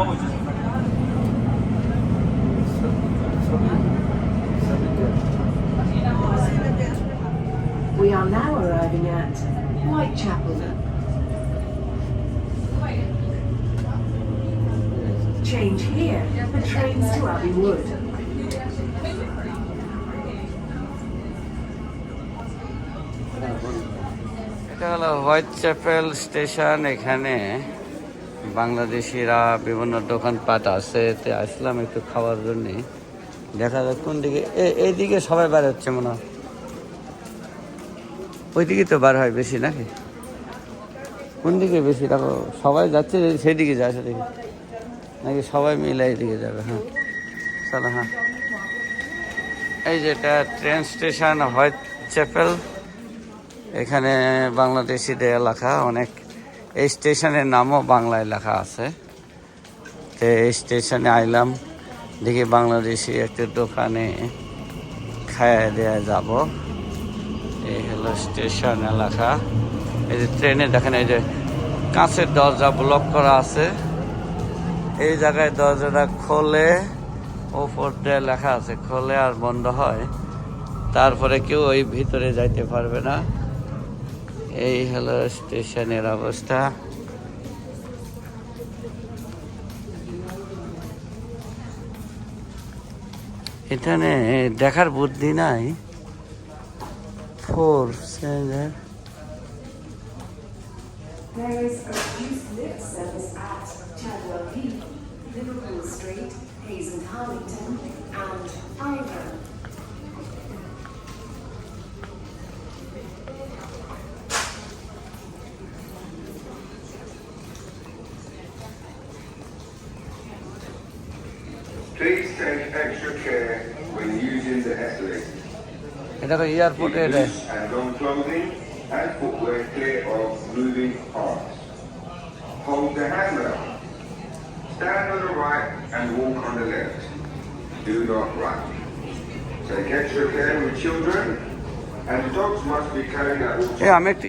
We are now arriving at Whitechapel. Change here for trains to Abbey Wood. এটা হলো white chapel station এখানে বাংলাদেশিরা বিভিন্ন দোকানপাট আছে, তে আসলাম একটু খাওয়ার জন্যে। দেখা যাক কোন দিকে, এ- এইদিকে সবাই বার হচ্ছে মনে হয়। ওইদিকে তো বার হয় বেশি নাকি? কোন দিকে বেশি? দেখো, সবাই যাচ্ছে সেই দিকে যায়, সেদিকে। নাকি সবাই মিলে এইদিকে যাবে হ্যাঁ। চলো হ্যাঁ। এই যেটা ট্রেন স্টেশন হোয়াইট চ্যাপেল এখানে বাংলাদেশিদের এলাকা, অনেক এই স্টেশনের নামও বাংলায় লেখা আছে। তো এই স্টেশনে আইলাম, দেখি বাংলাদেশি একটা দোকানে খাইয়ে দেওয়া যাব। এই হলো স্টেশন এলাকা। এই যে ট্রেনে দেখেন, এই যে কাঁচের দরজা ব্লক করা আছে। এই জায়গায় দরজাটা খোলে, ওপর দিয়ে লেখা আছে, খোলে আর বন্ধ হয়। তারপরে কেউ ওই ভিতরে যাইতে পারবে না। এই হলো স্টেশনের অবস্থা এখানে দেখার বুদ্ধি নাই four seven Liverpool Street, Hazen Harlington, and Ivor. Please take extra care when using the escalator. এটা তো এয়ারপোর্টে Keep এটা loose and long clothing and footwear clear of moving parts. Hold the handrail. Stand on the right and walk on the left. Do not run. Take extra care with children and dogs must be carried out. এ আমি একটু